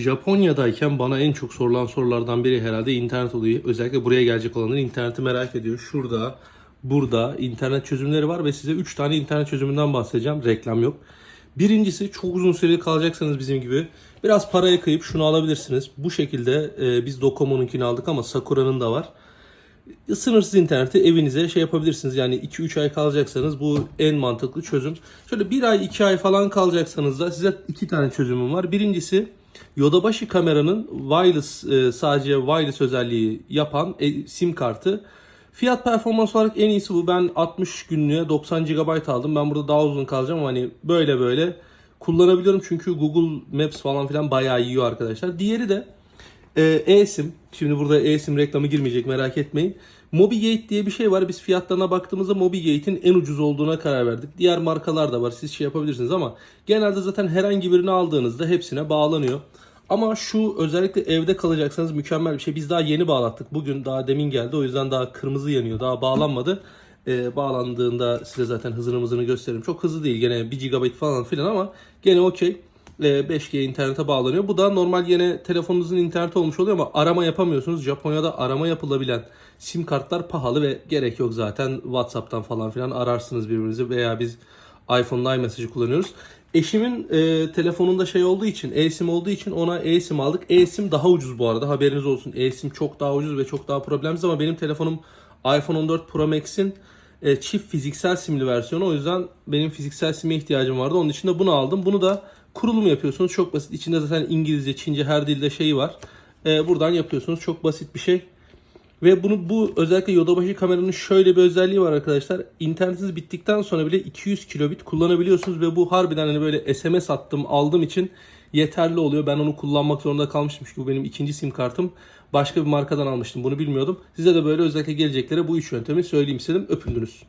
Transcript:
Japonya'dayken bana en çok sorulan sorulardan biri herhalde internet oluyor. Özellikle buraya gelecek olanlar interneti merak ediyor. Şurada, burada internet çözümleri var ve size 3 tane internet çözümünden bahsedeceğim. Reklam yok. Birincisi çok uzun süreli kalacaksanız bizim gibi biraz paraya kıyıp şunu alabilirsiniz. Bu şekilde e, biz Docomo'nunkini aldık ama Sakura'nın da var. Sınırsız interneti evinize şey yapabilirsiniz. Yani 2-3 ay kalacaksanız bu en mantıklı çözüm. Şöyle 1 ay 2 ay falan kalacaksanız da size iki tane çözümüm var. Birincisi Yodabashi kameranın wireless e, sadece wireless özelliği yapan e, sim kartı. Fiyat performans olarak en iyisi bu. Ben 60 günlüğe 90 GB aldım. Ben burada daha uzun kalacağım hani böyle böyle kullanabiliyorum. Çünkü Google Maps falan filan bayağı yiyor arkadaşlar. Diğeri de e, eSIM. Şimdi burada eSIM reklamı girmeyecek merak etmeyin. MobiGate diye bir şey var. Biz fiyatlarına baktığımızda MobiGate'in en ucuz olduğuna karar verdik. Diğer markalar da var. Siz şey yapabilirsiniz ama genelde zaten herhangi birini aldığınızda hepsine bağlanıyor. Ama şu özellikle evde kalacaksanız mükemmel bir şey. Biz daha yeni bağlattık. Bugün daha demin geldi. O yüzden daha kırmızı yanıyor. Daha bağlanmadı. Ee, bağlandığında size zaten hızını hızını gösteririm. Çok hızlı değil. Gene 1 GB falan filan ama gene okey. Ee, 5G internete bağlanıyor. Bu da normal yine telefonunuzun interneti olmuş oluyor ama arama yapamıyorsunuz. Japonya'da arama yapılabilen sim kartlar pahalı ve gerek yok zaten. WhatsApp'tan falan filan ararsınız birbirinizi veya biz iPhone iMessage kullanıyoruz. Eşimin e, telefonunda şey olduğu için, eSIM olduğu için ona eSIM aldık. eSIM daha ucuz bu arada haberiniz olsun. eSIM çok daha ucuz ve çok daha problemsiz ama benim telefonum iPhone 14 Pro Max'in e, çift fiziksel simli versiyonu. O yüzden benim fiziksel sime ihtiyacım vardı. Onun için de bunu aldım. Bunu da kurulum yapıyorsunuz. Çok basit. İçinde zaten İngilizce, Çince her dilde şeyi var. E, buradan yapıyorsunuz. Çok basit bir şey. Ve bunu bu özellikle Yodabashi kameranın şöyle bir özelliği var arkadaşlar. İnternetiniz bittikten sonra bile 200 kilobit kullanabiliyorsunuz ve bu harbiden hani böyle SMS attım aldığım için yeterli oluyor. Ben onu kullanmak zorunda kalmıştım çünkü bu benim ikinci sim kartım. Başka bir markadan almıştım bunu bilmiyordum. Size de böyle özellikle geleceklere bu üç yöntemi söyleyeyim istedim. Öpüldünüz.